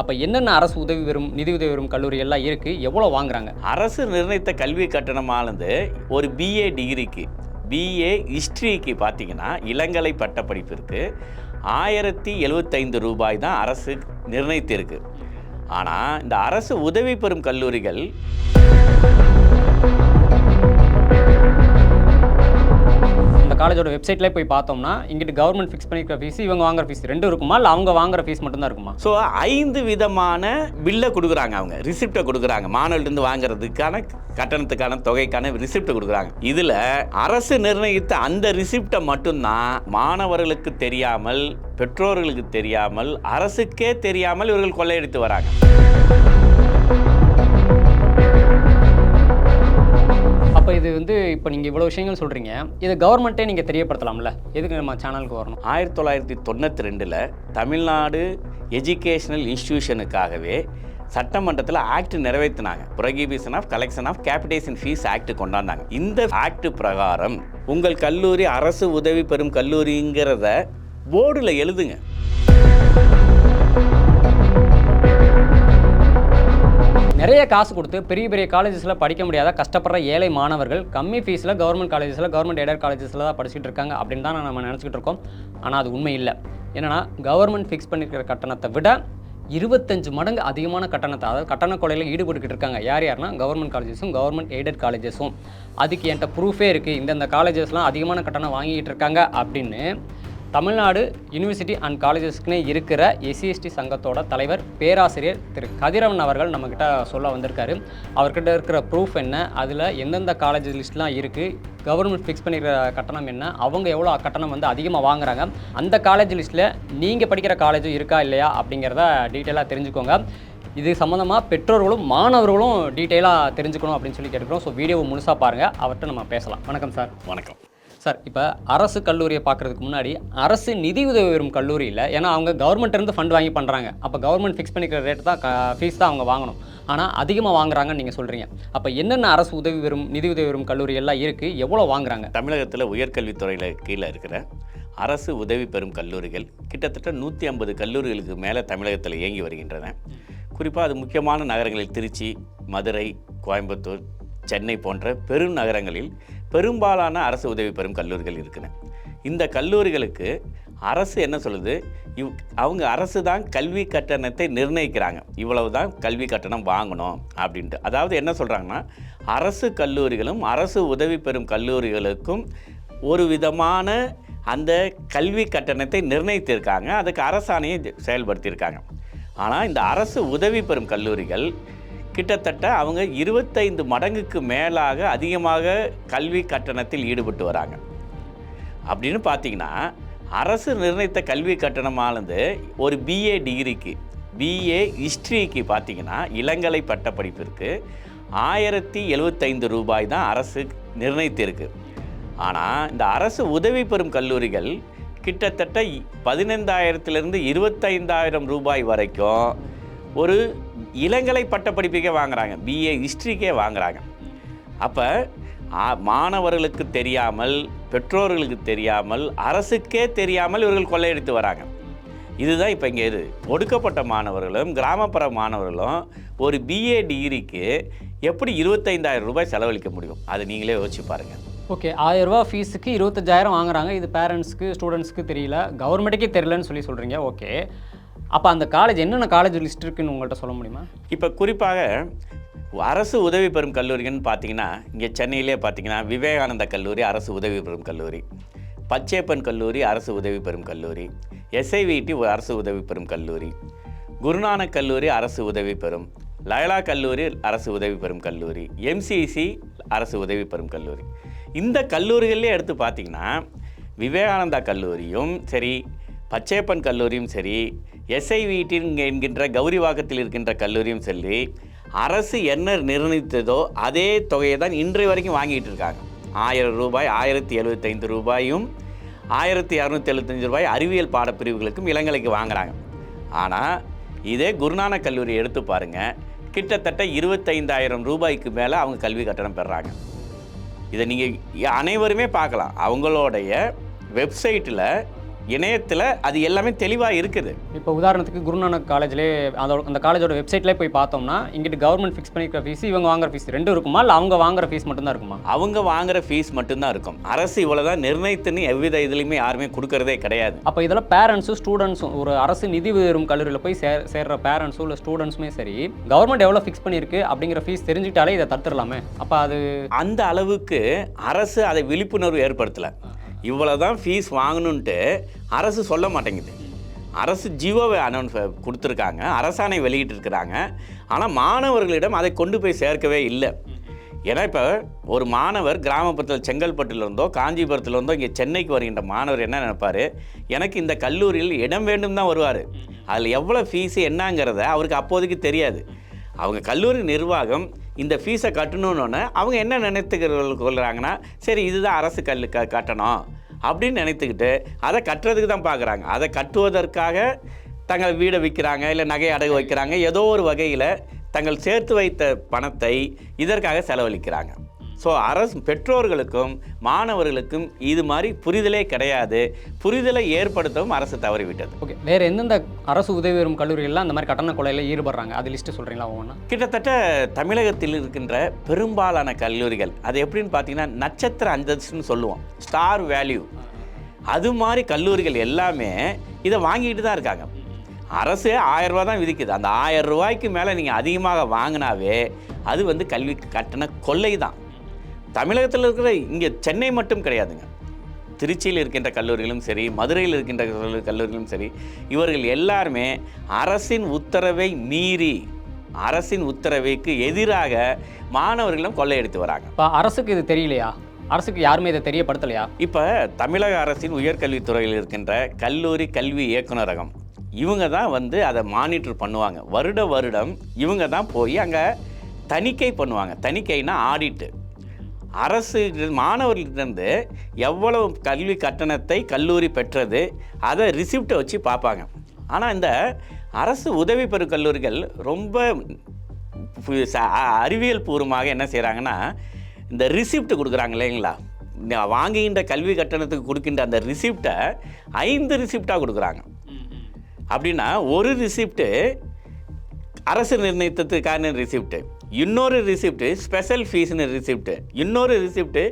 அப்போ என்னென்ன அரசு உதவி பெறும் நிதி உதவி பெறும் கல்லூரி எல்லாம் இருக்குது எவ்வளோ வாங்குறாங்க? அரசு நிர்ணயித்த கல்வி கட்டணமானது ஒரு பிஏ டிகிரிக்கு பிஏ ஹிஸ்ட்ரிக்கு பார்த்தீங்கன்னா இளங்கலை பட்டப்படிப்பிற்கு ஆயிரத்தி எழுபத்தைந்து ரூபாய் தான் அரசு நிர்ணயித்திருக்கு. ஆனால் இந்த அரசு உதவி பெறும் கல்லூரிகள் காலேஜோட வெப்சைட்லேயே போய் பார்த்தோம்னா இங்கிட்டு கவர்மெண்ட் ஃபிக்ஸ் பண்ணிக்கிற ஃபீஸ் இவங்க வாங்குற ஃபீஸ் ரெண்டும் இருக்குமா? இல்லை அவங்க வாங்குற ஃபீஸ் மட்டும்தான் இருக்குமா? ஸோ ஐந்து விதமான பில்லை கொடுக்குறாங்க அவங்க. ரிசிப்டை கொடுக்குறாங்க. மாணவர்கிட்டருந்து வாங்குறதுக்கான கட்டணத்துக்கான தொகைக்கான ரிசிப்ட் கொடுக்குறாங்க. இதில் அரசு நிர்ணயித்த அந்த ரிசிப்டை மட்டும்தான் மாணவர்களுக்கு தெரியாமல் பெற்றோர்களுக்கு தெரியாமல் அரசுக்கே தெரியாமல் இவர்கள் கொள்ளையடித்து வராங்க. இப்போ இது வந்து இப்போ நீங்கள் இவ்வளோ விஷயங்கள் சொல்கிறீங்க இது கவர்மெண்ட்டே நீங்கள் தெரியப்படுத்தலாம்ல. எதுக்கு நம்ம சேனலுக்கு வரணும்? ஆயிரத்தி தொள்ளாயிரத்தி தொண்ணூற்றி ரெண்டில் தமிழ்நாடு எஜுகேஷனல் இன்ஸ்டிடியூஷனுக்காகவே சட்டமன்றத்தில் act நிறைவேற்றினாங்க prohibition of collection of capitation fee act கொண்டாந்தாங்க. இந்த ஆக்ட் பிரகாரம் உங்கள் கல்லூரி அரசு உதவி பெறும் கல்லூரிங்கிறத போர்டில் எழுதுங்க. நிறைய காசு கொடுத்து பெரிய பெரிய காலேஜஸில் படிக்க முடியாத கஷ்டப்படுற ஏழை மாணவர்கள் கம்மி ஃபீஸில் கவர்மெண்ட் காலேஜஸில் கவர்மெண்ட் எய்டட் காலேஜஸில் தான் படிச்சுட்டு இருக்காங்க அப்படின்னு தான் நம்ம நினச்சிக்கிட்டு இருக்கோம். ஆனால் அது உண்மை இல்லை. என்னென்னா கவர்மெண்ட் ஃபிக்ஸ் பண்ணிருக்கிற கட்டணத்தை விட இருபத்தஞ்சு மடங்கு அதிகமான கட்டணத்தை அதாவது கட்டண கொலையில் ஈடுபட்டுக்கிட்டு இருக்காங்க. யார் யாருன்னா கவர்மெண்ட் காலேஜஸும் கவர்மெண்ட் எய்டட் காலேஜஸும் அதுக்கு என்கிட்ட ப்ரூஃபே இருக்குது இந்தந்த காலேஜஸ்லாம் அதிகமான கட்டணம் வாங்கிட்டு இருக்காங்க அப்படின்னு தமிழ்நாடு யூனிவர்சிட்டி அண்ட் காலேஜஸ்க்குனே இருக்கிற எஸ்சிஎஸ்டி சங்கத்தோட தலைவர் பேராசிரியர் திரு. கதிரவன் அவர்கள் நம்மக்கிட்ட சொல்ல வந்திருக்காரு. அவர்கிட்ட இருக்கிற ப்ரூஃப் என்ன? அதில் எந்தெந்த காலேஜ் லிஸ்ட்லாம் இருக்குது கவர்மெண்ட் ஃபிக்ஸ் பண்ணிக்கிற கட்டணம் என்ன? அவங்க எவ்வளோ கட்டணம் வந்து அதிகமாக வாங்குறாங்க? அந்த காலேஜ் லிஸ்ட்டில் நீங்கள் படிக்கிற காலேஜும் இருக்கா இல்லையா? அப்படிங்கிறத டீட்டெயிலாக தெரிஞ்சுக்கோங்க. இது சம்மந்தமாக பெற்றோர்களும் மாணவர்களும் டீட்டெயிலாக தெரிஞ்சுக்கணும் அப்படின்னு சொல்லி கேட்டுக்கிறோம். ஸோ வீடியோவை முழுசாக பாருங்கள் அவர்கிட்ட நம்ம பேசலாம். வணக்கம் சார் வணக்கம். சார் இப்போ அரசு கல்லூரியை பார்க்குறதுக்கு முன்னாடி அரசு நிதி உதவி பெறும் கல்லூரியில் ஏன்னா அவங்க கவர்மெண்ட்லேருந்து ஃபண்ட் வாங்கி பண்ணுறாங்க அப்போ கவர்மெண்ட் ஃபிக்ஸ் பண்ணிக்கிற ரேட் தான் ஃபீஸ் தான் அவங்க வாங்கணும். ஆனால் அதிகமாக வாங்குறாங்கன்னு நீங்கள் சொல்கிறீங்க அப்போ என்னென்ன அரசு உதவி பெறும் நிதி உதவி பெறும் கல்லூரி எல்லாம் இருக்குது எவ்வளோ வாங்குறாங்க? தமிழகத்தில் உயர்கல்வித்துறையில் கீழே இருக்கிற அரசு உதவி பெறும் கல்லூரிகள் கிட்டத்தட்ட நூற்றி ஐம்பது கல்லூரிகளுக்கு மேலே தமிழகத்தில் இயங்கி வருகின்றன. குறிப்பாக அது முக்கியமான நகரங்களில் திருச்சி மதுரை கோயம்புத்தூர் சென்னை போன்ற பெருநகரங்களில் பெரும்பாலான அரசு உதவி பெறும் கல்லூரிகள் இருக்கின்றன இந்த கல்லூரிகளுக்கு அரசு என்ன சொல்லுது? இவ் அவங்க அரசு தான் கல்வி கட்டணத்தை நிர்ணயிக்கிறாங்க. இவ்வளவு தான் கல்வி கட்டணம் வாங்கணும் அப்படின்ட்டு. அதாவது என்ன சொல்கிறாங்கன்னா அரசு கல்லூரிகளும் அரசு உதவி பெறும் கல்லூரிகளுக்கும் ஒரு விதமான அந்த கல்வி கட்டணத்தை நிர்ணயித்திருக்காங்க. அதுக்கு அரசாணையை செயல்படுத்தியிருக்காங்க. ஆனால் இந்த அரசு உதவி பெறும் கல்லூரிகள் கிட்டத்தட்ட அவங்க இருபத்தைந்து மடங்குக்கு மேலாக அதிகமாக கல்வி கட்டணத்தில் ஈடுபட்டு வராங்க. அப்படின்னு பார்த்தீங்கன்னா அரசு நிர்ணயித்த கல்வி கட்டணமானது ஒரு பிஏ டிகிரிக்கு பிஏ ஹிஸ்ட்ரிக்கு பார்த்தீங்கன்னா இளங்கலை பட்டப்படிப்பிற்கு ஆயிரத்தி எழுபத்தைந்து ரூபாய் தான் அரசு நிர்ணயித்திருக்கு. ஆனால் இந்த அரசு உதவி பெறும் கல்லூரிகள் கிட்டத்தட்ட பதினைந்தாயிரத்துலேருந்து இருபத்தைந்தாயிரம் ரூபாய் வரைக்கும் ஒரு இளங்கலை பட்டப்படிப்புக்கே வாங்குறாங்க. பிஏ ஹிஸ்ட்ரிக்கே வாங்குறாங்க. அப்போ மாணவர்களுக்கு தெரியாமல் பெற்றோர்களுக்கு தெரியாமல் அரசுக்கே தெரியாமல் இவர்கள் கொள்ளையடித்து வராங்க. இதுதான் இப்போ இங்கே இது. ஒடுக்கப்பட்ட மாணவர்களும் கிராமப்புற மாணவர்களும் ஒரு பிஏ டிகிரிக்கு எப்படி இருபத்தைந்தாயிரம் ரூபாய் செலவழிக்க முடியும்? அதை நீங்களே யோசிச்சு பாருங்கள் ஓகே ஆயிரரூபா ஃபீஸுக்கு இருபத்தஞ்சாயிரம் வாங்குறாங்க. இது பேரண்ட்ஸ்க்கு ஸ்டூடெண்ட்ஸ்க்கு தெரியல. கவர்மெண்ட்டுக்கே தெரியலன்னு சொல்லி சொல்கிறீங்க ஓகே. அப்போ அந்த காலேஜ் என்னென்ன காலேஜ் லிஸ்ட் இருக்குன்னு உங்கள்கிட்ட சொல்ல முடியுமா? இப்போ குறிப்பாக அரசு உதவி பெறும் கல்லூரிகள்னு பார்த்தீங்கன்னா இங்கே சென்னையிலே பார்த்தீங்கன்னா விவேகானந்தா கல்லூரி அரசு உதவி பெறும் கல்லூரி. பச்சேப்பன் கல்லூரி அரசு உதவி பெறும் கல்லூரி. எஸ்ஐவிடி அரசு உதவி பெறும் கல்லூரி. குருநானக் கல்லூரி அரசு உதவி பெறும். லயலா கல்லூரி அரசு உதவி பெறும் கல்லூரி. எம்சிசி அரசு உதவி பெறும் கல்லூரி. இந்த கல்லூரிகள்லே எடுத்து பார்த்தீங்கன்னா விவேகானந்தா கல்லூரியும் சரி பச்சேப்பன் கல்லூரியும் சரி எஸ்ஐவிடி என்கின்ற கௌரிவாக்கத்தில் இருக்கின்ற கல்லூரியும் சொல்லி அரசு என்ன நிர்ணயித்ததோ அதே தொகையை தான் இன்றைய வரைக்கும் வாங்கிட்டு இருக்காங்க. ஆயிரம் ரூபாய் ஆயிரத்தி எழுபத்தைந்து ரூபாயும் ஆயிரத்தி இரநூத்தி எழுபத்தஞ்சு ரூபாய் அறிவியல் பாடப்பிரிவுகளுக்கும் இளங்கலைக்கு வாங்குறாங்க. ஆனால் இதே குருநானக் கல்லூரி எடுத்து பாருங்கள் கிட்டத்தட்ட இருபத்தைந்தாயிரம் ரூபாய்க்கு மேலே அவங்க கல்வி கட்டணம் பெறுறாங்க இதை நீங்கள் அனைவருமே பார்க்கலாம். அவங்களுடைய வெப்சைட்டில் இணையத்தில் அது எல்லாமே தெளிவாக இருக்குது. இப்போ உதாரணத்துக்கு குருநானக் காலேஜ்லேயே அதோட அந்த காலேஜோட வெப்சைட்லேயே போய் பார்த்தோம்னா இங்கிட்டு கவர்மெண்ட் ஃபிக்ஸ் பண்ணிக்கிற ஃபீஸ் இவங்க வாங்குற ஃபீஸ் ரெண்டும் இருக்குமா? இல்லை அவங்க வாங்குற ஃபீஸ் மட்டும்தான் இருக்குமா? அவங்க வாங்குற ஃபீஸ் மட்டும்தான் இருக்கும். அரசு இவ்வளோதான் நிர்ணயித்துன்னு எவ்வித இதுலையுமே யாருமே கொடுக்கறதே கிடையாது. அப்போ இதெல்லாம் பேரண்ட்ஸும் ஸ்டூடெண்ட்ஸும் ஒரு அரசு நிதி பெறும் கல்லூரியில் போய் சேர் சேர்ற பேரண்ட்ஸும் இல்லை ஸ்டூடெண்ட்ஸுமே சரி கவர்மெண்ட் எவ்வளோ ஃபிக்ஸ் பண்ணியிருக்கு அப்படிங்கிற ஃபீஸ் தெரிஞ்சுக்கிட்டாலே இதை தடுத்துடலாமே. அப்போ அது அந்த அளவுக்கு அரசு அதை விழிப்புணர்வு ஏற்படுத்தலை. இவ்வளோதான் ஃபீஸ் வாங்கணுன்ட்டு அரசு சொல்ல மாட்டேங்குது. அரசு ஜியோவை அனௌன்ஸ் கொடுத்துருக்காங்க அரசாணை வெளியிட்டிருக்கிறாங்க. ஆனால் மாணவர்களிடம் அதை கொண்டு போய் சேர்க்கவே இல்லை. ஏன்னா இப்போ ஒரு மாணவர் கிராமப்புறத்தில் செங்கல்பட்டுல இருந்தோ காஞ்சிபுரத்துல இருந்தோ இங்கே சென்னைக்கு வருகின்ற மாணவர் என்ன நினைப்பாரு? எனக்கு இந்த கல்லூரியில் இடம் வேண்டும் தான் வருவார் அதில் எவ்வளோ ஃபீஸு என்னங்கிறத அவருக்கு அப்போதைக்கு தெரியாது. அவங்க கல்லூரி நிர்வாகம் இந்த ஃபீஸை கட்டணுன்னொன்னே அவங்க என்ன நினைத்துக்கிறவர்கள் கொள்கிறாங்கன்னா சரி இதுதான் அரசு கல் க கட்டணம் அப்படின்னு நினைத்துக்கிட்டு அதை கட்டுறதுக்கு தான் பார்க்குறாங்க. அதை கட்டுவதற்காக தங்கள் வீடை விற்கிறாங்க இல்லை நகை அடகு வைக்கிறாங்க ஏதோ ஒரு வகையில் தங்கள் சேர்த்து வைத்த பணத்தை இதற்காக செலவழிக்கிறாங்க. ஸோ அரசு பெற்றோர்களுக்கும் மாணவர்களுக்கும் இது மாதிரி புரிதலே கிடையாது. புரிதலை ஏற்படுத்தவும் அரசு தவறிவிட்டது. ஓகே வேறு எந்தெந்த அரசு உதவி பெறும் கல்லூரிகள்லாம் அந்த மாதிரி கட்டண கொலையில் ஈடுபடுறாங்க? அது லிஸ்ட்டு சொல்கிறீங்களா ஒவ்வொன்றா கிட்டத்தட்ட தமிழகத்தில் இருக்கின்ற பெரும்பாலான கல்லூரிகள் அது எப்படின்னு பார்த்தீங்கன்னா நட்சத்திர அந்தஸ்துன்னு சொல்லுவோம். ஸ்டார் வேல்யூ அது மாதிரி கல்லூரிகள் எல்லாமே இதை வாங்கிட்டு தான் இருக்காங்க. அரசு ஆயிரம் ரூபாய் தான் விதிக்குது. அந்த ஆயிரம் ரூபாய்க்கு மேலே நீங்கள் அதிகமாக வாங்கினாவே அது வந்து கல்வி கட்டண கொள்ளை தான் தமிழகத்தில் இருக்கிற இங்கே சென்னை மட்டும் கிடையாதுங்க. திருச்சியில் இருக்கின்ற கல்லூரிகளும் சரி மதுரையில் இருக்கின்ற கல்லூ- கல்லூரிகளும் சரி இவர்கள் எல்லாருமே அரசின் உத்தரவை மீறி அரசின் உத்தரவுக்கு எதிராக மாணவர்களும் கொள்ளையடித்து வராங்க. இப்போ அரசுக்கு இது தெரியலையா? அரசுக்கு யாருமே இதை தெரியப்படுத்தலையா? இப்போ தமிழக அரசின் உயர்கல்வித்துறையில் இருக்கின்ற கல்லூரி கல்வி இயக்குனரகம் இவங்க தான் வந்து அதை மானிட்டர் பண்ணுவாங்க. வருட வருடம் இவங்க தான் போய் அங்கே தணிக்கை பண்ணுவாங்க. தணிக்கைனா ஆடிட்டு. அரசு மாணவர்களிடந்து எவ்வளவு கல்வி கட்டணத்தை கல்லூரி பெற்றது அதை ரிசிப்டை வச்சு பார்ப்பாங்க. ஆனால் இந்த அரசு உதவி பெறும் கல்லூரிகள் ரொம்ப அறிவியல் பூர்வமாக என்ன செய்கிறாங்கன்னா இந்த ரிசிப்ட் கொடுக்குறாங்க இல்லைங்களா? வாங்குகின்ற கல்வி கட்டணத்துக்கு கொடுக்கின்ற அந்த ரிசிப்டை ஐந்து ரிசிப்டாக கொடுக்குறாங்க. அப்படின்னா ஒரு ரிசிப்ட்டு அரசு நிர்ணயித்ததுக்கான ரிசிப்ட் இன்னொரு ரிசிப்ட் ஸ்பெஷல் ஃபீஸ்னு ரிசிப்ட் இன்னொரு ரிசிப்ட்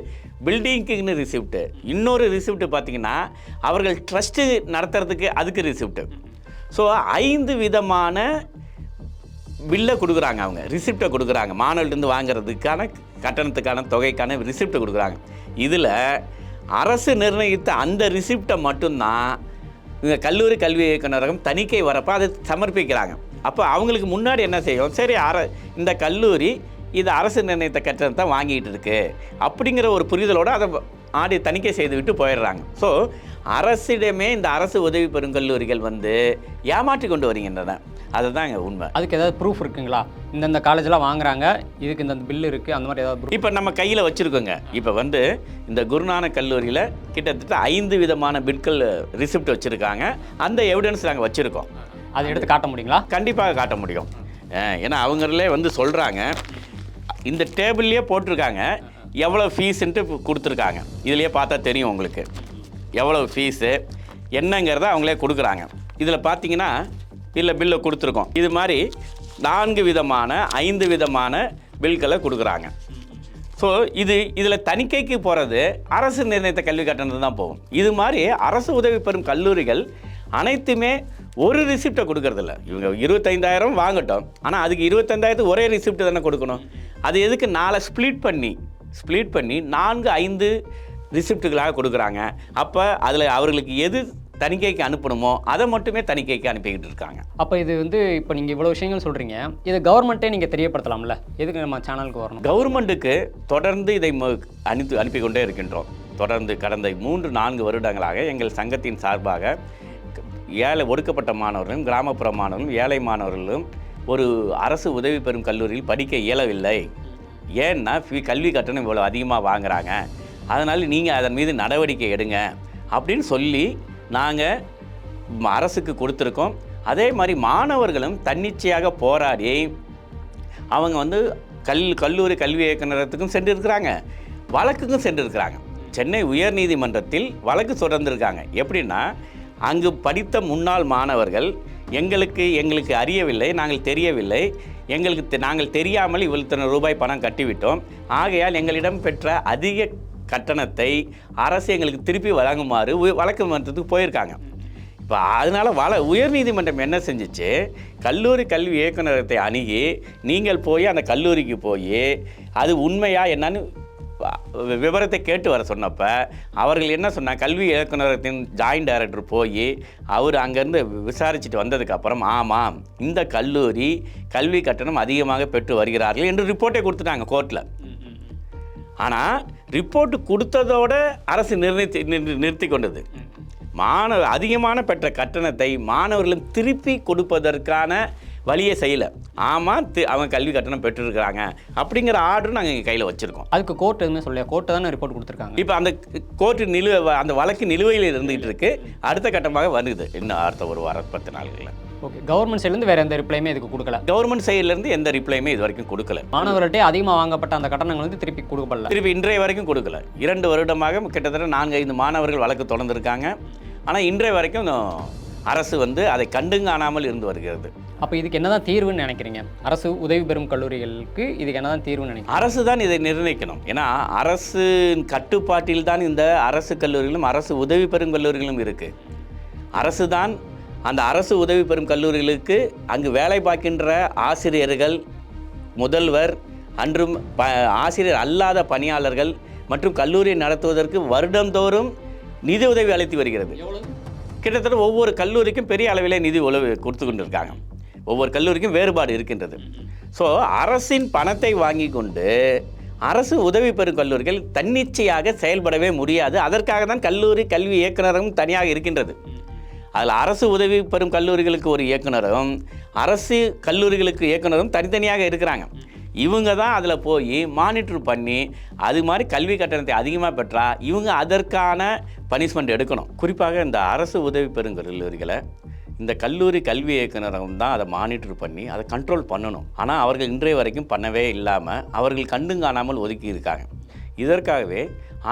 பில்டிங்க்குன்னு ரிசிப்ட் இன்னொரு ரிசிப்ட் பார்த்தீங்கன்னா அவர்கள் ட்ரஸ்ட்டு நடத்துறதுக்கு அதுக்கு ரிசிப்ட் ஸோ ஐந்து விதமான பில்லை கொடுக்குறாங்க அவங்க. ரிசிப்டை கொடுக்குறாங்க. மாணவர்கிட்டருந்து வாங்குறதுக்கான கட்டணத்துக்கான தொகைக்கான ரிசிப்டை கொடுக்குறாங்க. இதில் அரசு நிர்ணயித்த அந்த ரிசிப்டை மட்டும்தான் இந்த கல்லூரி கல்வி இயக்குநரகம் தணிக்கை வரப்போ அதை சமர்ப்பிக்கிறாங்க. அப்போ அவங்களுக்கு முன்னாடி என்ன செய்யும்? சரி அர இந்த கல்லூரி இது அரசு நிர்ணயித்த கட்டணத்தை வாங்கிட்டு இருக்கு. அப்படிங்கிற ஒரு புரிதலோடு அதை ஆடி தணிக்கை செய்து விட்டு போயிடுறாங்க. ஸோ அரசிடமே இந்த அரசு உதவி பெறும் கல்லூரிகள் வந்து ஏமாற்றி கொண்டு வருகின்றன. அதுதான் இங்கே உண்மை. அதுக்கு ஏதாவது ப்ரூஃப் இருக்குங்களா? இந்தந்த காலேஜ்லாம் வாங்குறாங்க இதுக்கு இந்த பில் இருக்குது அந்த மாதிரி ஏதாவது? இப்போ நம்ம கையில் வச்சுருக்கோங்க. இப்போ வந்து இந்த குருநானக் கல்லூரியில் கிட்டத்தட்ட ஐந்து விதமான பிட்கள் ரிசிப்ட் வச்சுருக்காங்க. அந்த எவிடன்ஸ் நாங்கள் வச்சுருக்கோம். அதை எடுத்து காட்ட முடியுங்களா? கண்டிப்பாக காட்ட முடியும். ஏன்னா அவங்களே வந்து சொல்கிறாங்க இந்த டேபிள்லேயே போட்டிருக்காங்க எவ்வளோ ஃபீஸுன்ட்டு கொடுத்துருக்காங்க. இதுலேயே பார்த்தா தெரியும் உங்களுக்கு. எவ்வளோ ஃபீஸு என்னங்கிறத அவங்களே கொடுக்குறாங்க. இதில் பார்த்தீங்கன்னா இல்லை பில்லை கொடுத்துருக்கோம். இது மாதிரி நான்கு விதமான ஐந்து விதமான பில்களை கொடுக்குறாங்க. ஸோ இது இதில் தணிக்கைக்கு போகிறது அரசு நிர்ணயித்த கல்வி கட்டணம் தான் போகும். இது மாதிரி அரசு உதவி பெறும் கல்லூரிகள் அனைத்துமே ஒரு ரிசிப்டை கொடுக்கறதில்ல. இவங்க இருபத்தைந்தாயிரம் வாங்கட்டும். ஆனால் அதுக்கு இருபத்தைந்தாயிரத்துக்கு ஒரே ரிசிப்ட் தானே கொடுக்கணும். அது எதுக்கு? நாளை ஸ்ப்ளிட் பண்ணி ஸ்ப்ளிட் பண்ணி நான்கு ஐந்து ரிசிப்ட்டுகளாக கொடுக்குறாங்க. அப்போ அதில் அவர்களுக்கு எது தணிக்கைக்கு அனுப்பணுமோ அதை மட்டுமே தணிக்கைக்கு அனுப்பிக்கிட்டு இருக்காங்க. அப்போ இது வந்து இப்போ நீங்கள் இவ்வளோ விஷயங்கள் சொல்கிறீங்க இதை கவர்மெண்ட்டே நீங்கள் தெரியப்படுத்தலாம்ல. எதுக்கு நம்ம சேனலுக்கு வரணும்? கவர்மெண்ட்டுக்கு தொடர்ந்து இதை மு- அனுப்பி அனுப்பி கொண்டே இருக்கின்றோம். தொடர்ந்து கடந்த மூன்று நான்கு வருடங்களாக எங்கள் சங்கத்தின் சார்பாக ஏழை ஒடுக்கப்பட்ட மாணவர்களும் கிராமப்புற மாணவர்களும் ஏழை மாணவர்களும் ஒரு அரசு உதவி பெறும் கல்லூரியில் படிக்க இயலவில்லை. ஏன்னா ஃபீ- கல்வி கட்டணம் இவ்வளோ அதிகமாக வாங்குறாங்க. அதனால் நீங்கள் அதன் மீது நடவடிக்கை எடுங்க அப்படின்னு சொல்லி நாங்கள் அரசுக்கு கொடுத்துருக்கோம். அதே மாதிரி மாணவர்களும் தன்னிச்சையாக போராடி அவங்க வந்து கல் கல்லூரி கல்வி இயக்குநரத்துக்கும் சென்றிருக்கிறாங்க. வழக்குக்கும் சென்றிருக்கிறாங்க. சென்னை உயர்நீதிமன்றத்தில் வழக்கு தொடர்ந்துருக்காங்க. எப்படின்னா அங்கு படித்த முன்னாள் மாணவர்கள் எங்களுக்கு எங்களுக்கு அறியவில்லை நாங்கள் தெரியவில்லை எங்களுக்கு தெ- நாங்கள் தெரியாமல் இவ்வளவு ரூபாய் பணம் கட்டிவிட்டோம். ஆகையால் எங்களிடம் பெற்ற அதிக கட்டணத்தை அரசு எங்களுக்கு திருப்பி வழங்குமாறு வழக்கு மன்றத்துக்கு போயிருக்காங்க. இப்போ அதனால் வள உயர்நீதிமன்றம் என்ன செஞ்சுச்சு? கல்லூரி கல்வி இயக்குநரகத்தை அணுகி நீங்கள் போய் அந்த கல்லூரிக்கு போய் அது உண்மையா என்னன்னு விவரத்தை கேட்டு வர சொன்னப்ப அவர்கள் என்ன சொன்னால் கல்வி இயக்குநரகத்தின் ஜாயின்ட் டைரக்டர் போய் அவர் அங்கேருந்து விசாரிச்சுட்டு வந்ததுக்கப்புறம் ஆமாம் இந்த கல்லூரி கல்வி கட்டணம் அதிகமாக பெற்று வருகிறார்கள் என்று ரிப்போர்ட்டை கொடுத்துட்டாங்க கோர்ட்டில் ஆனால் ரிப்போர்ட் கொடுத்ததோட அரசு நிர்ணயித்து நிறுத்தி கொண்டது. மாணவர் அதிகமான பெற்ற கட்டணத்தை மாணவர்களும் திருப்பி கொடுப்பதற்கான வழியை செய்யலை. ஆமாம் தி அவங்க கல்வி கட்டணம் பெற்றிருக்கிறாங்க. அப்படிங்கிற ஆர்டர் நாங்கள் எங்கள் கையில் வச்சுருக்கோம். அதுக்கு கோர்ட் எதுவுமே சொல்லலையா? கோர்ட்டு தானே ரிப்போர்ட் கொடுத்துருக்காங்க. இப்போ அந்த கோர்ட்டு நிலுவை அந்த வழக்கு நிலுவையில் இருந்துகிட்டு இருக்கு. அடுத்த கட்டமாக வருது. இன்னும் அடுத்த ஒரு வாரம் பத்து நாள்களில். ஓகே கவர்மெண்ட் சைட்லேருந்து வேறு எந்த ரிப்ளையுமே இதுக்கு கொடுக்கல. கவர்மெண்ட் சைட்லேருந்து எந்த ரிப்ளையுமே இது வரைக்கும் கொடுக்கல. மாணவர்கள்ட்டே அதிகமாக வாங்கப்பட்ட அந்த கட்டணங்கள் வந்து திருப்பி கொடுக்கப்படல. திருப்பி இன்றைய வரைக்கும் கொடுக்கல. இரண்டு வருடமாக கிட்டத்தட்ட நான்கு ஐந்து மாணவர்கள் வழக்கு தொடர்ந்துருக்காங்க. ஆனால் இன்றைய வரைக்கும் அரசு வந்து அதை கண்டுங்காணாமல் இருந்து வருகிறது. அப்போ இதுக்கு என்னதான் தீர்வுன்னு நினைக்கிறீங்க? அரசு உதவி பெறும் கல்லூரிகளுக்கு இதுக்கு என்னதான் தீர்வுன்னு நினைக்கிறீங்க? அரசு தான் இதை நிர்ணயிக்கணும். ஏன்னா அரசு கட்டுப்பாட்டில் தான் இந்த அரசு கல்லூரிகளும் அரசு உதவி பெறும் கல்லூரிகளும் இருக்கு. அரசு தான் அந்த அரசு உதவி பெறும் கல்லூரிகளுக்கு அங்கு வேலை பார்க்கின்ற ஆசிரியர்கள் முதல்வர் அன்றும் ப ஆசிரியர் அல்லாத பணியாளர்கள் மற்றும் கல்லூரியை நடத்துவதற்கு வருடந்தோறும் நிதி உதவி அளித்து வருகிறது. கிட்டத்தட்ட ஒவ்வொரு கல்லூரிக்கும் பெரிய அளவிலே நிதி உதவி கொடுத்து கொண்டிருக்காங்க. ஒவ்வொரு கல்லூரிக்கும் வேறுபாடு இருக்கின்றது. ஸோ அரசின் பணத்தை வாங்கி கொண்டு அரசு உதவி பெறும் கல்லூரிகள் தன்னிச்சையாக செயல்படவே முடியாது. அதற்காக தான் கல்லூரி கல்வி இயக்குனரும் தனியாக இருக்கின்றது. அதில் அரசு உதவி பெறும் கல்லூரிகளுக்கு ஒரு இயக்குனரும் அரசு கல்லூரிகளுக்கு இயக்குனரும் தனித்தனியாக இருக்கிறாங்க. இவங்க தான் அதில் போய் மானிட்டர் பண்ணி அது மாதிரி கல்வி கட்டணத்தை அதிகமாக பெற்றால் இவங்க அதற்கான பனிஷ்மெண்ட் எடுக்கணும். குறிப்பாக இந்த அரசு உதவி பெறும் கல்லூரிகளை இந்த கல்லூரி கல்வி இயக்குநரகம் தான் அதை மானிட்டர் பண்ணி அதை கண்ட்ரோல் பண்ணணும். ஆனால் அவர்கள் இன்றைய வரைக்கும் பண்ணவே இல்லாமல் அவர்கள் கண்டும் காணாமல் ஒதுக்கி இருக்காங்க. இதற்காகவே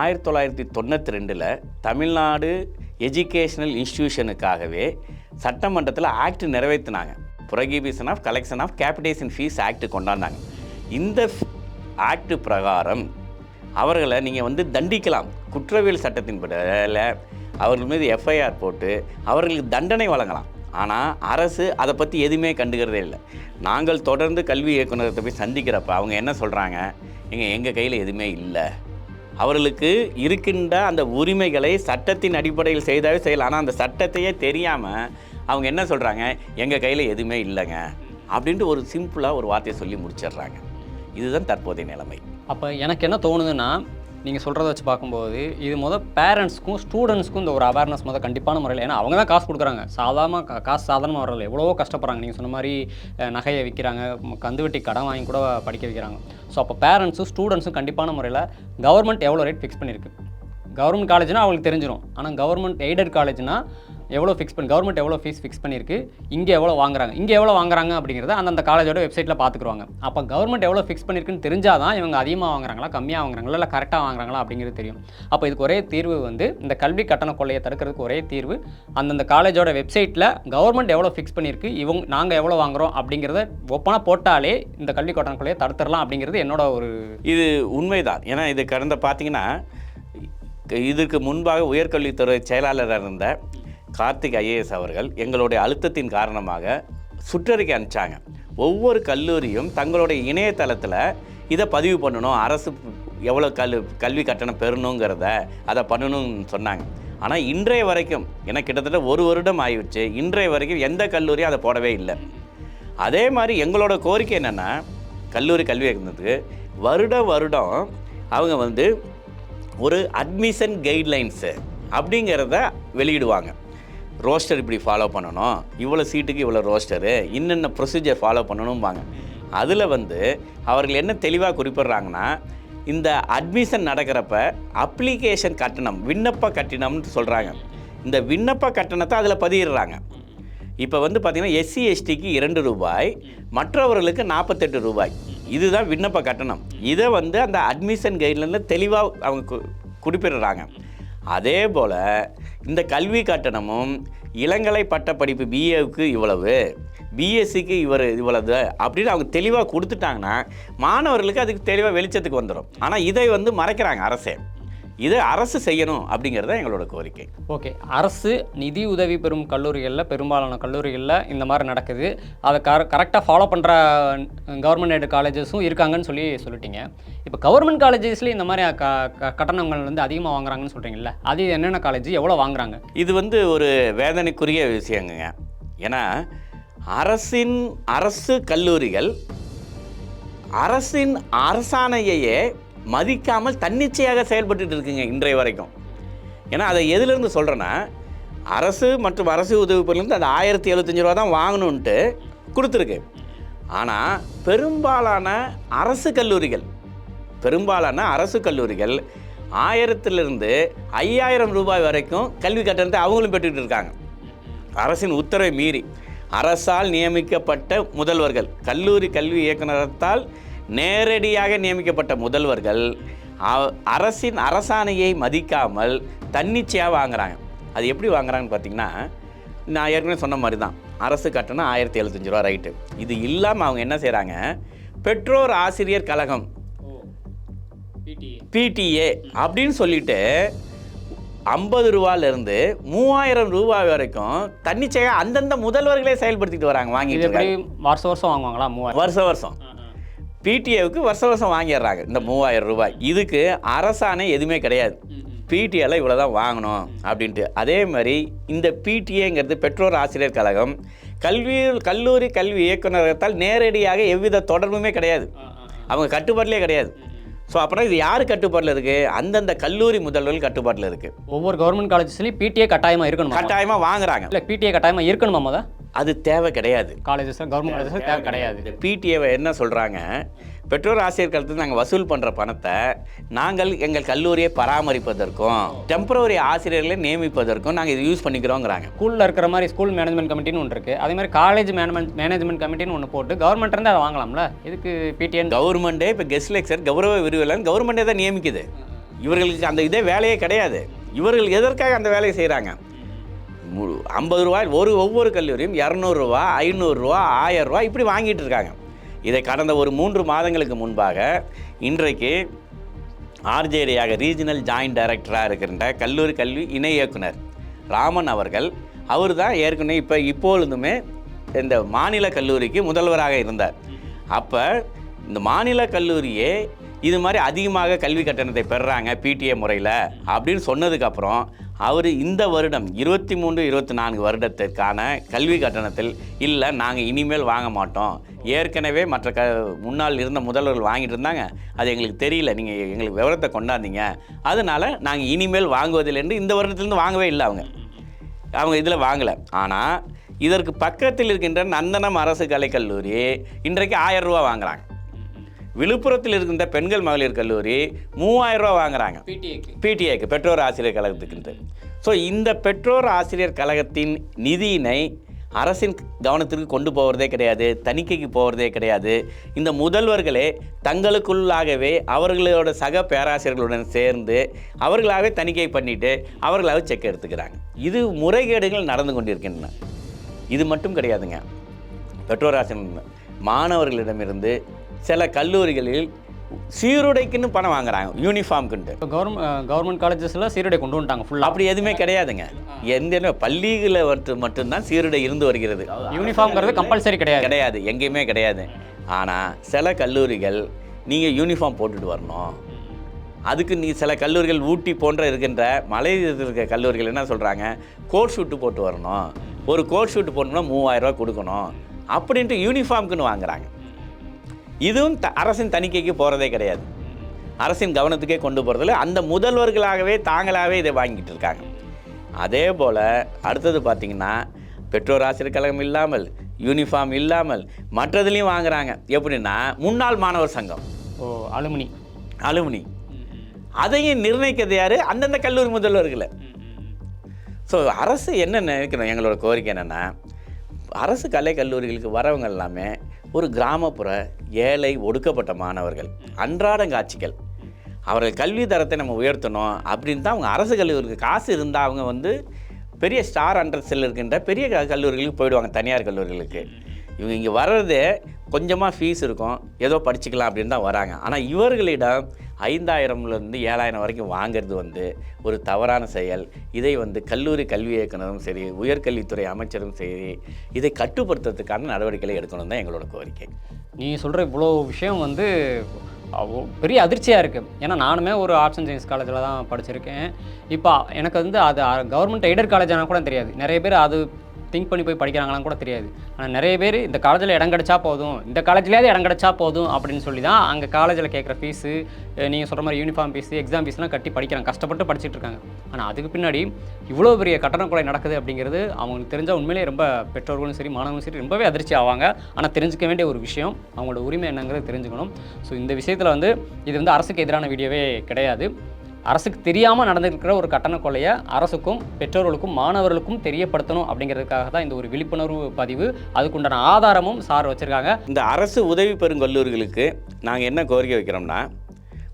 ஆயிரத்தி தொள்ளாயிரத்தி தொண்ணூற்றி ரெண்டில் தமிழ்நாடு எஜுகேஷனல் இன்ஸ்டிடியூஷனுக்காகவே சட்டமன்றத்தில் act நிறைவேற்றினாங்க prohibition of collection of capitation fee act கொண்டாந்தாங்க. இந்த ஆக்ட் பிரகாரம் அவர்களை நீங்கள் வந்து தண்டிக்கலாம். குற்றவியல் சட்டத்தின்படியில் அவர்கள் மீது எஃப்ஐஆர் போட்டு அவர்களுக்கு தண்டனை வழங்கலாம். ஆனால் அரசு அதை பற்றி எதுவுமே கண்டுக்கிறதே இல்லை. நாங்கள் தொடர்ந்து கல்வி இயக்குநரத்தை போய் சந்திக்கிறப்ப அவங்க என்ன சொல்கிறாங்க எங்கள் எங்கள் கையில் எதுவுமே இல்லை. அவர்களுக்கு இருக்கின்ற அந்த உரிமைகளை சட்டத்தின் அடிப்படையில் செய்தாவே செய்யலாம். ஆனால் அந்த சட்டத்தையே தெரியாமல் அவங்க என்ன சொல்கிறாங்க எங்கள் கையில் எதுவுமே இல்லைங்க. அப்படின்ட்டு ஒரு சிம்பிளாக ஒரு வார்த்தையை சொல்லி முடிச்சிடுறாங்க. இதுதான் தற்போதைய நிலைமை. அப்போ எனக்கு என்ன தோணுதுன்னா நீங்கள் சொல்கிறத வச்சு பார்க்கும்போது இது மொதல் பேரண்ட்ஸ்க்கும் ஸ்டூடெண்ட்ஸ்க்கும் இந்த ஒரு அவேர்னஸ் மொதல் கண்டிப்பான முறையில். ஏன்னா அவங்க தான் காசு கொடுக்குறாங்க. சாதாரண கா- காசு சாதாரணமாக வரல எவ்வளவோ கஷ்டப்படுறாங்க. நீங்கள் சொன்ன மாதிரி நகையை விற்கிறாங்க கந்து வெட்டி கடன் வாங்கி கூட படிக்க வைக்கிறாங்க. ஸோ அப்போ பேரண்ட்ஸும் ஸ்டூடெண்ட்ஸும் கண்டிப்பான முறையில் கவர்மெண்ட் எவ்வளோ ரேட் ஃபிக்ஸ் பண்ணியிருக்கு? கவர்மெண்ட் காலேஜ்னால் அவங்களுக்கு தெரிஞ்சிடும் ஆனால் கவர்மெண்ட் எய்டட் காலேஜ்னால் எவ்வளோ ஃபிக்ஸ் பண்ணி கவர்மெண்ட் எவ்வளோ ஃபீஸ் ஃபிக்ஸ் பண்ணியிருக்கு இங்கே எவ்வளோ வாங்குறாங்க இங்கே எவ்வளோ வாங்குறாங்க அப்படிங்கிறத அந்தந்த காலேஜோட வெப்சைட்டில் பார்த்துக்குருவாங்க அப்போ கவர்மெண்ட் எவ்வளோ ஃபிக்ஸ் பண்ணியிருக்குன்னு தெரிஞ்சால் தான் இவங்க அதிகமாக வாங்குறாங்களா கம்மியாக வாங்குறாங்களா இல்லை கரெக்டாக வாங்குறாங்களா அப்படிங்கிறது தெரியும். அப்போ இதுக்கு ஒரே தீர்வு வந்து இந்த கல்வி கட்டண கொள்ளையை தடுக்கிறதுக்கு ஒரே தீர்வு அந்தந்த காலேஜோட வெப்சைட்டில் கவர்மெண்ட் எவ்வளோ ஃபிக்ஸ் பண்ணியிருக்கு இவங்க நாங்கள் எவ்வளோ வாங்குறோம் அப்படிங்கிறத ஒப்பனாக போட்டாலே இந்த கல்வி கட்டண கொள்ளையை தடுத்துடலாம் அப்படிங்கிறது என்னோட ஒரு இது உண்மைதான். ஏன்னா இது கடந்த பார்த்தீங்கன்னா இதற்கு முன்பாக உயர்கல்வித்துறை செயலாளராக இருந்த கார்த்திக் ஐஏஎஸ் அவர்கள் எங்களுடைய அழுத்தத்தின் காரணமாக சுற்றறிக்கை அனுப்பிச்சாங்க. ஒவ்வொரு கல்லூரியும் தங்களுடைய இணையதளத்தில் இதை பதிவு பண்ணணும் அரசு எவ்வளோ கல் கல்வி கட்டணம் பெறணுங்கிறத அதை பண்ணணும்னு சொன்னாங்க. ஆனால் இன்றைய வரைக்கும் எனக்கு கிட்டத்தட்ட ஒரு வருடம் ஆயிடுச்சு இன்றைய வரைக்கும் எந்த கல்லூரியும் அதை போடவே இல்லை. அதே மாதிரி எங்களோட கோரிக்கை என்னென்னா கல்லூரி கல்வி இயக்குனருக்கு வருட வருடம் அவங்க வந்து ஒரு அட்மிஷன் கைட்லைன்ஸு அப்படிங்கிறத வெளியிடுவாங்க. ரோஸ்டர் இப்படி ஃபாலோ பண்ணணும். இவ்வளோ சீட்டுக்கு இவ்வளோ ரோஸ்டரு. இன்னென்ன ப்ரொசீஜர் ஃபாலோ பண்ணணும்பாங்க. அதில் வந்து அவர்கள் என்ன தெளிவாக குறிப்பிடுறாங்கன்னா இந்த அட்மிஷன் நடக்கிறப்ப அப்ளிகேஷன் கட்டணம் விண்ணப்ப கட்டணம்னு சொல்கிறாங்க இந்த விண்ணப்ப கட்டணத்தை அதில் பதியிடுறாங்க. இப்போ வந்து பார்த்திங்கன்னா எஸ்சி எஸ்டிக்கு இரண்டு ரூபாய் மற்றவர்களுக்கு நாற்பத்தெட்டு ரூபாய். இதுதான் விண்ணப்ப கட்டணம். இதை வந்து அந்த அட்மிஷன் கைட்லைனில் தெளிவாக அவங்க கு- குறிப்பிடுறாங்க. அதே போல் இந்த கல்வி கட்டணமும் இளங்கலை பட்டப்படிப்பு பிஏவுக்கு இவ்வளவு பிஎஸ்சிக்கு இவர் இவ்வளவு அப்படின்னு அவங்க தெளிவாக கொடுத்துட்டாங்கன்னா மாணவர்களுக்கு அதுக்கு தெளிவாக வெளிச்சத்துக்கு வந்துடும் ஆனால் இதை வந்து மறைக்கிறாங்க அரசே. இதை அரசு செய்யணும் அப்படிங்கிறது எங்களோட கோரிக்கை. ஓகே. அரசு நிதி உதவி பெறும் கல்லூரிகளில் பெரும்பாலான கல்லூரிகளில் இந்த மாதிரி நடக்குது. அதை கர கரெக்டாக ஃபாலோ பண்ணுற கவர்மெண்ட் எய்டு காலேஜஸும் இருக்காங்கன்னு சொல்லி சொல்லிட்டீங்க. இப்போ கவர்மெண்ட் காலேஜஸ்லேயும் இந்த மாதிரி க க- கட்டணங்கள் வந்து அதிகமாக வாங்குறாங்கன்னு சொல்கிறீங்கல்ல அது என்னென்ன காலேஜ் எவ்வளோ வாங்குறாங்க? இது வந்து ஒரு வேதனைக்குரிய விஷயங்க ஏன்னா அரசின் அரசு கல்லூரிகள் அரசின் அரசாணையையே மதிக்காமல் தன்னிச்சையாக செயல்பட்டு இருக்குங்க இன்றைய வரைக்கும். ஏன்னா அதை எதுலேருந்து சொல்கிறேன்னா அரசு மற்றும் அரசு உதவிப்பிலிருந்து அது ஆயிரத்தி எழுபத்தஞ்சு ரூபா தான் வாங்கணுன்ட்டு கொடுத்துருக்கு. ஆனால் பெரும்பாலான அரசு கல்லூரிகள் பெரும்பாலான அரசு கல்லூரிகள் ஆயிரத்திலிருந்து ஐயாயிரம் ரூபாய் வரைக்கும் கல்வி கட்டணத்தை அவங்களும் பெற்றுக்கிட்டு இருக்காங்க. அரசின் உத்தரவை மீறி அரசால் நியமிக்கப்பட்ட முதல்வர்கள் கல்லூரி கல்வி இயக்குநரத்தால் நேரடியாக நியமிக்கப்பட்ட முதல்வர்கள் அரசின் அரசாணையை மதிக்காமல் தன்னிச்சையாக வாங்குறாங்க. அது எப்படி வாங்குறாங்கன்னு பார்த்தீங்கன்னா நான் ஏற்கனவே சொன்ன மாதிரி தான். அரசு கட்டணம் ஆயிரத்தி எழுபத்தஞ்சு ரூபா ரைட்டு. இது இல்லாமல் அவங்க என்ன செய்கிறாங்க பெற்றோர் ஆசிரியர் கழகம் பிடிஏ அப்படின்னு சொல்லிட்டு ஐம்பது ரூபாயிலிருந்து மூவாயிரம் ரூபாய் வரைக்கும் தன்னிச்சையாக அந்தந்த முதல்வர்களே செயல்படுத்திட்டு வராங்க வாங்கிட்டு. வருஷம் வருஷம் வாங்குவாங்களா மூவாயிரம்? வருஷ வருஷம். பிடிஏவுக்கு வருஷ வருஷம் வாங்கிடுறாங்க. இந்த மூவாயிரம் ரூபாய். இதுக்கு அரசாணை எதுவுமே கிடையாது. பிடிஏல இவ்வளோ தான் வாங்கணும் அப்படின்ட்டு. அதே மாதிரி இந்த பிடிஏங்கிறது பெற்றோர் ஆசிரியர் கழகம். கல்வி கல்லூரி கல்வி இயக்குநரகத்தால் நேரடியாக எவ்வித தொடர்புமே கிடையாது. அவங்க கட்டுப்பாட்டிலே கிடையாது. ஸோ அப்புறம் இது யார் கட்டுப்பாட்டில் இருக்குது அந்தந்த கல்லூரி முதல்வர்கள் கட்டுப்பாட்டில் இருக்குது ஒவ்வொரு கவர்மெண்ட் காலேஜஸ்லையும் பிடிஏ கட்டாயமாக இருக்கணுமா? கட்டாயமாக வாங்குறாங்க. இல்லை பிடிஏ கட்டாயமாக இருக்கணுமா முத? அது தேவை கிடையாது. காலேஜஸ் கவர்மெண்ட் காலேஜஸ் தேவை கிடையாது. இந்த பிடிஏவை என்ன சொல்கிறாங்க பெற்றோர் ஆசிரியர் காலத்தில் நாங்கள் வசூல் பண்ணுற பணத்தை நாங்கள் எங்கள் கல்லூரியை பராமரிப்பதற்கும் டெம்பரவரி ஆசிரியர்களை நியமிப்பதற்கும் நாங்கள் இதை யூஸ் பண்ணிக்கிறோங்கிறாங்க. ஸ்கூலில் இருக்கிற மாதிரி ஸ்கூல் மேனேஜ்மெண்ட் கமிட்டின்னு ஒன்று இருக்குது அதே மாதிரி காலேஜ் மேனேஜ்மெண்ட் மேனேஜ்மெண்ட் கமிட்டின்னு ஒன்று போட்டு கவர்மெண்ட் இருந்து அதை வாங்கலாம்ல? இதுக்கு பிடிஎன் கவர்மெண்ட்டே இப்போ கெஸ்ட் லெக்சர் கௌரவ விரிவுலன்னு கவர்மெண்ட்டே தான் நியமிக்குது. இவர்களுக்கு அந்த இதே வேலையே கிடையாது. இவர்கள் எதற்காக அந்த வேலையை செய்கிறாங்க ஐம்பது ரூபாய் ஒரு ஒவ்வொரு கல்லூரியும் இரநூறுவா ஐநூறுரூவா ஆயிரம் ரூபாய் இப்படி வாங்கிட்டு இருக்காங்க. இதை கடந்த ஒரு மூன்று மாதங்களுக்கு முன்பாக இன்றைக்கு ஆர்ஜேடியாக ரீஜனல் ஜாயிண்ட் டைரக்டராக இருக்கின்ற கல்லூரி கல்வி இணை இயக்குனர் ராமன் அவர்கள் அவர் தான் ஏற்கனவே இப்போ இப்பொழுதுமே இந்த மாநில கல்லூரிக்கு முதல்வராக இருந்தார். அப்போ இந்த மாநில கல்லூரியே இது மாதிரி அதிகமாக கல்வி கட்டணத்தை பெறுறாங்க பிடிஏ முறையில் அப்படின்னு சொன்னதுக்கப்புறம் அவர் இந்த வருடம் இருபத்தி மூன்று இருபத்தி நான்கு வருடத்திற்கான கல்வி கட்டணத்தில் இல்லை நாங்கள் இனிமேல் வாங்க மாட்டோம். ஏற்கனவே மற்ற க முன்னால் இருந்த முதல்வர்கள் வாங்கிட்டு இருந்தாங்க. அது எங்களுக்கு தெரியல. நீங்கள் எங்களுக்கு விவரத்தை கொண்டாந்தீங்க. அதனால் நாங்கள் இனிமேல் வாங்குவதில்லை என்று இந்த வருடத்துலேருந்து வாங்கவே இல்லை அவங்க. அவங்க இதில் வாங்கலை. ஆனால் இதற்கு பக்கத்தில் இருக்கின்ற நந்தனம் அரசு கலைக்கல்லூரி இன்றைக்கு ஆயிரம் ரூபா வாங்குறாங்க. விழுப்புரத்தில் இருக்கின்ற பெண்கள் மகளிர் கல்லூரி மூவாயிரம் ரூபா வாங்குறாங்க. பிடிஏக்கு பெற்றோர் ஆசிரியர் கழகத்துக்கு ஸோ இந்த பெற்றோர் ஆசிரியர் கழகத்தின் நிதியினை அரசின் கவனத்திற்கு கொண்டு போகிறதே கிடையாது தணிக்கைக்கு போகிறதே கிடையாது. இந்த முதல்வர்களே தங்களுக்குள்ளாகவே அவர்களோட சக பேராசிரியர்களுடன் சேர்ந்து அவர்களாகவே தணிக்கை பண்ணிட்டு அவர்களாகவே செக் எடுத்துக்கிறாங்க. இது முறைகேடுகள் நடந்து கொண்டிருக்கின்றன. இது மட்டும் கிடையாதுங்க. பெற்றோர் ஆசிரியர் மாணவர்களிடமிருந்து சில கல்லூரிகளில் சீருடைக்குன்னு பணம் வாங்குறாங்க யூனிஃபார்ம்க்குன்ட்டு இப்போ கவர்மெண்ட் கவர்மெண்ட் காலேஜஸில் சீருடை கொண்டு வந்துட்டாங்க ஃபுல்லாக அப்படி எதுவுமே கிடையாதுங்க. எந்த பள்ளிகளில் மட்டும் மட்டும்தான் சீருடை இருந்து வருகிறது. யூனிஃபார்ம்ங்கிறது கம்பல்சரி கிடையாது. கிடையாது எங்கேயுமே கிடையாது. ஆனால் சில கல்லூரிகள் நீங்கள் யூனிஃபார்ம் போட்டுட்டு வரணும். அதுக்கு நீ சில கல்லூரிகள் ஊட்டி போன்ற இருக்கின்ற மலை இருக்க கல்லூரிகள் என்ன சொல்கிறாங்க கோட் ஷூட்டு போட்டு வரணும். ஒரு கோட் ஷூட்டு போட்டோம்னா மூவாயிரம் ரூபாய் கொடுக்கணும். அப்படின்ட்டு யூனிஃபார்முக்குன்னு வாங்குறாங்க. இதுவும் த அரசின் தணிக்கைக்கு போகிறதே கிடையாது. அரசின் கவனத்துக்கே கொண்டு போகிறதில்ல அந்த முதல்வர்களாகவே தாங்களாகவே இதை வாங்கிட்டு இருக்காங்க. அதே போல் அடுத்தது பார்த்திங்கன்னா பெற்றோர் ஆசிரியர் கழகம் இல்லாமல் யூனிஃபார்ம் இல்லாமல் மற்றதுலேயும் வாங்குறாங்க. எப்படின்னா முன்னாள் மாணவர் சங்கம். ஓ அலுமினி. அலுமினி. அதையும் நிர்ணயிக்கிறது யார்? அந்தந்த கல்லூரி முதல்வர்களை. ஸோ அரசு என்ன நினைக்கணும்? எங்களோட கோரிக்கை என்னென்னா அரசு கலை கல்லூரிகளுக்கு வரவங்க எல்லாமே ஒரு கிராமப்புற ஏழை ஒடுக்கப்பட்ட மாணவர்கள் அன்றாடங்காட்சிகள் அவர்கள் கல்வி தரத்தை நம்ம உயர்த்தணும் அப்படின்னு தான் அவங்க அரசு கல்லூரிக்கு காசு இருந்தால் அவங்க வந்து பெரிய ஸ்டார் அண்டர்ஸில் இருக்கின்ற பெரிய க- கல்லூரிகளுக்கு போயிடுவாங்க தனியார் கல்லூரிகளுக்கு. இவங்க இங்கே வர்றதே கொஞ்சமாக ஃபீஸ் இருக்கும் ஏதோ படிச்சுக்கலாம் அப்படின்னு தான் வராங்க. ஆனால் இவர்களிடம் ஐந்தாயிரம்லேருந்து ஏழாயிரம் வரைக்கும் வாங்குறது வந்து ஒரு தவறான செயல். இதை வந்து கல்லூரி கல்வி இயக்குனரும் சரி உயர்கல்வித்துறை அமைச்சரும் சரி இதை கட்டுப்படுத்துறதுக்கான நடவடிக்கைகளை எடுக்கணும் தான் எங்களோட கோரிக்கை. நீ சொல்கிற இவ்வளோ விஷயம் வந்து பெரிய அதிர்ச்சியாக இருக்குது ஏன்னா நானுமே ஒரு ஆர்ட்ஸ் அண்ட் சயின்ஸ் காலேஜில் தான் படிச்சிருக்கேன். இப்போ எனக்கு வந்து அது கவர்மெண்ட் எய்டட் காலேஜானா கூட தெரியாது. நிறைய பேர் அது திங்க் பண்ணி போய் படிக்கிறாங்களான்னு கூட தெரியாது. ஆனால் நிறைய பேர் இந்த காலேஜில் இடம் கிடைச்சா போதும் இந்த காலேஜ்லேயாவது இடம் கிடைச்சா போதும் அப்படின்னு சொல்லி தான் அங்கே காலேஜில் கேட்குற ஃபீஸு நீங்கள் சொல்கிற மாதிரி யூனிஃபார்ம் ஃபீஸு எக்ஸாம் ஃபீஸ்லாம் கட்டி படிக்கிறாங்க. கஷ்டப்பட்டு படிச்சுட்டு இருக்காங்க. ஆனால் அதுக்கு பின்னாடி இவ்வளோ பெரிய கட்டண கொலை நடக்குது அப்படிங்கிறது அவங்களுக்கு தெரிஞ்சால் உண்மையிலேயே ரொம்ப பெற்றோர்களும் சரி மாணவர்களும் சரி ரொம்பவே அதிர்ச்சி ஆவாங்க. ஆனால் தெரிஞ்சுக்க வேண்டிய ஒரு விஷயம் அவங்களோட உரிமை என்னங்கிறது தெரிஞ்சுக்கணும். ஸோ இந்த விஷயத்தில் வந்து இது வந்து அரசுக்கு எதிரான வீடியோவே கிடையாது. அரசுக்கு தெரியாமல் நடந்திருக்கிற ஒரு கட்டண கொலையை அரசுக்கும் பெற்றோர்களுக்கும் மாணவர்களுக்கும் தெரியப்படுத்தணும் அப்படிங்கிறதுக்காக தான் இந்த ஒரு விழிப்புணர்வு பதிவு. அதுக்குண்டான ஆதாரமும் சார் வச்சுருக்காங்க. இந்த அரசு உதவி பெறும் கல்லூரிகளுக்கு நாங்கள் என்ன கோரிக்கை வைக்கிறோம்னா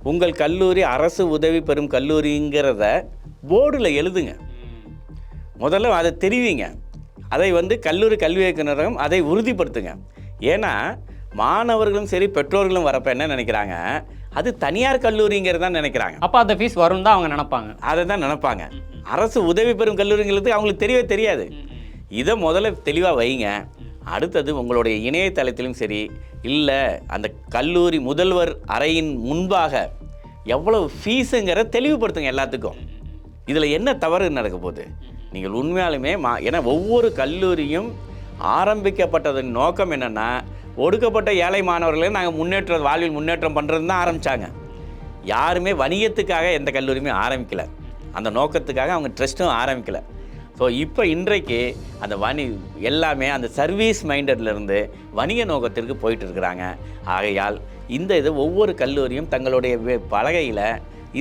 உங்கள் கல்லூரி அரசு உதவி பெறும் கல்லூரிங்கிறத போர்டில் எழுதுங்க. முதல்ல அதை தெரிவிங்க. அதை வந்து கல்லூரி கல்வி இயக்குநரகம் அதை உறுதிப்படுத்துங்க. ஏன்னா மாணவர்களும் சரி பெற்றோர்களும் வரப்போ என்ன நினைக்கிறாங்க? அது தனியார் கல்லூரிங்கிறதா நினைக்கிறாங்க. அப்போ அந்த ஃபீஸ் வரும் தான் அவங்க நினைப்பாங்க. அதை தான் நினைப்பாங்க. அரசு உதவி பெறும் கல்லூரிங்களுக்கு அவங்களுக்கு தெரியவே தெரியாது. இதை முதல்ல தெளிவாக வைங்க. அடுத்தது உங்களுடைய இணையதளத்திலும் சரி இல்லை அந்த கல்லூரி முதல்வர் அறையின் முன்பாக எவ்வளவு ஃபீஸுங்கிற தெளிவுபடுத்துங்க எல்லாத்துக்கும். இதில் என்ன தவறு நடக்க போகுது? நீங்கள் உண்மையாலுமே மா ஏன்னா ஒவ்வொரு கல்லூரியும் ஆரம்பிக்கப்பட்டதன் நோக்கம் என்னென்னா ஒடுக்கப்பட்ட ஏழை மாணவர்களை நாங்கள் முன்னேற்ற வாழ்வில் முன்னேற்றம் பண்ணுறது தான் ஆரம்பித்தாங்க யாருமே வணிகத்துக்காக எந்த கல்லூரியுமே ஆரம்பிக்கல. அந்த நோக்கத்துக்காக அவங்க ட்ரஸ்ட்டும் ஆரம்பிக்கல. ஸோ இப்போ இன்றைக்கு அந்த வணி எல்லாமே அந்த சர்வீஸ் மைண்டட்லேருந்து வணிக நோக்கத்திற்கு போயிட்டு இருக்கிறாங்க. ஆகையால் இந்த இது ஒவ்வொரு கல்லூரியும் தங்களுடைய வே- பலகையில்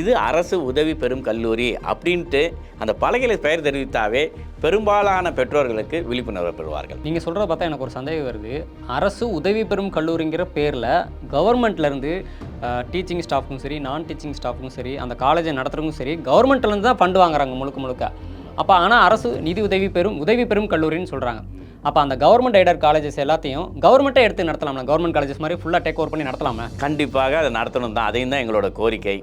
இது அரசு உதவி பெறும் கல்லூரி அப்படின்ட்டு அந்த பலகையில் பெயர் தெரிவித்தாவே பெரும்பாலான பெற்றோர்களுக்கு விழிப்புணர்வு பெறுவார்கள். நீங்கள் சொல்கிறத பார்த்தா எனக்கு ஒரு சந்தேகம் வருது. அரசு உதவி பெறும் கல்லூரிங்கிற பேரில் கவர்மெண்ட்லேருந்து டீச்சிங் ஸ்டாஃப்க்கும் சரி நான் டீச்சிங் ஸ்டாஃப்க்கும் சரி அந்த காலேஜை நடத்துறவங்களும் சரி கவர்மெண்ட்லேருந்து தான் ஃபண்டு வாங்குறாங்க முழுக்க முழுக்க. அப்போ ஆனால் அரசு நிதி உதவி பெறும் உதவி பெறும் கல்லூரின்னு சொல்கிறாங்க அப்போ அந்த கவர்மெண்ட் எய்டட் காலேஜஸ் எல்லாத்தையும் கவர்மெண்ட்டே எடுத்து நடத்தலாம்ல? கவர்மெண்ட் காலேஜஸ் மாதிரி ஃபுல்லாக டேக் ஓவர் பண்ணி நடத்தலாமா கண்டிப்பாக அதை நடத்தணும் தான் அதையும் தான் எங்களோட கோரிக்கை.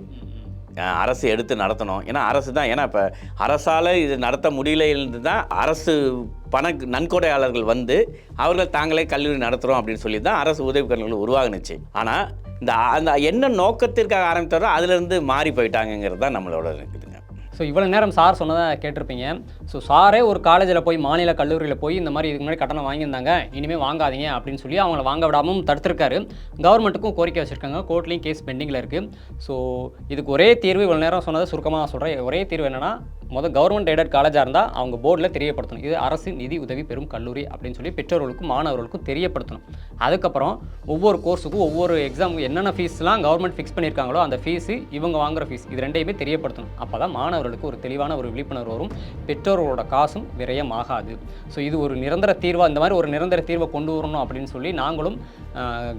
அரசு எடுத்து நடத்தணும். ஏன்னா அரசு தான் ஏன்னா இப்போ அரசால் இது நடத்த முடியல இருந்து தான் அரசு பண நன்கொடையாளர்கள் வந்து அவர்கள் தாங்களே கல்லூரி நடத்துகிறோம் அப்படின்னு சொல்லி தான் அரசு உதவி கல்லூரிகள் உருவாகுனுச்சு ஆனால் இந்த அந்த என்ன நோக்கத்திற்காக ஆரம்பித்தாரோ அதுலேருந்து மாறி போயிட்டாங்கங்கிறது தான் நம்மளோட இருக்குது. ஸோ இவ்வளோ நேரம் சார் சொன்னதை கேட்டிருப்பீங்க. ஸோ சாரே ஒரு காலேஜில் போய் மாநில கல்லூரியில் போய் இந்த மாதிரி இதுக்கு முன்னாடி கட்டணம் வாங்கியிருந்தாங்க. இனிமேல் வாங்காதீங்க அப்படின்னு சொல்லி அவங்கள வாங்க விடாமல் தடுத்திருக்காரு. கவர்மெண்ட்டுக்கும் கோரிக்கை வச்சுருக்காங்க. கோர்ட்லேயும் கேஸ் பெண்டிங்கில் இருக்குது ஸோ இதுக்கு ஒரே தீர்வு இவ்வளோ நேரம் சொன்னதை சுருக்கமாக சொல்கிறேன் ஒரே தீர்வு என்னன்னா முதல் கவர்மெண்ட் எய்டட் காலேஜாக இருந்தால் அவங்க போர்டில் தெரியப்படுத்தணும். இது அரசு நிதி உதவி பெறும் கல்லூரி அப்படின்னு சொல்லி பெற்றோர்களுக்கும் மாணவர்களுக்கும் தெரியப்படுத்தணும். அதுக்கப்புறம் ஒவ்வொரு கோர்ஸுக்கும் ஒவ்வொரு எக்ஸாம் என்னென்ன ஃபீஸ்லாம் கவர்மெண்ட் ஃபிக்ஸ் பண்ணியிருக்காங்களோ அந்த ஃபீஸு இவங்க வாங்குற ஃபீஸ் இது ரெண்டையுமே தெரியப்படுத்தணும். அப்போ தான் மாணவர்கள் மாணவர்களுக்கு ஒரு தெளிவான ஒரு விழிப்புணர்வு வரும். பெற்றோர்களோட காசும் விரயமாகாது. ஸோ இது ஒரு நிரந்தர தீர்வாக இந்த மாதிரி ஒரு நிரந்தர தீர்வை கொண்டு வரணும் அப்படின்னு சொல்லி நாங்களும்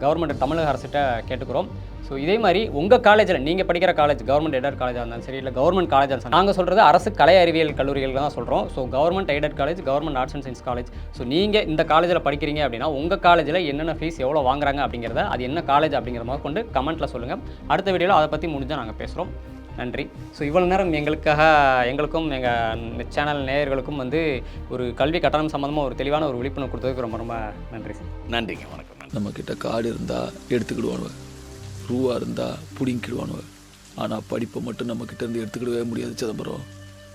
கவர்மெண்ட் தமிழக அரசிட்ட கேட்டுக்கிறோம். ஸோ இதே மாதிரி உங்கள் காலேஜில் நீங்கள் படிக்கிற காலேஜ் கவர்மெண்ட் எய்டட் காலேஜாக இருந்தாலும் சரி இல்லை கவர்மெண்ட் காலேஜாக இருந்தாலும் நாங்கள் சொல்கிறது அரசு கலை அறிவியல் கல்லூரிகள் தான் சொல்கிறோம் so government aided college government arts and science college so நீங்கள் இந்த காலேஜில் படிக்கிறீங்க அப்படின்னா உங்கள் காலேஜில் என்னென்ன ஃபீஸ் எவ்வளோ வாங்குறாங்க அப்படிங்கிறத அது என்ன காலேஜ் அப்படிங்கிற மாதிரி கொண்டு கமெண்ட்டில் சொல்லுங்கள் அடுத்த வீடியோவில் அதை பற்றி முடிஞ்சால் நாங்கள் பேசுகிறோம் நன்றி. ஸோ இவ்வளோ நேரம் எங்களுக்காக எங்களுக்கும் எங்கள் சேனல் நேயர்களுக்கும் வந்து ஒரு கல்வி கட்டணம் சம்மந்தமாக ஒரு தெளிவான ஒரு விழிப்புணர்வு கொடுத்ததுக்கு ரொம்ப ரொம்ப நன்றி சார் நன்றிங்க வணக்கம் நன்றி. நம்ம கிட்ட காடு இருந்தா எடுத்துக்கிடுவானுவ. ரூவா இருந்தா புடிங்கிடுவானுவ ஆனா படிப்பை மட்டும் நம்ம கிட்ட இருந்து எடுத்துக்கிடவே முடியாது சிதம்பரம்.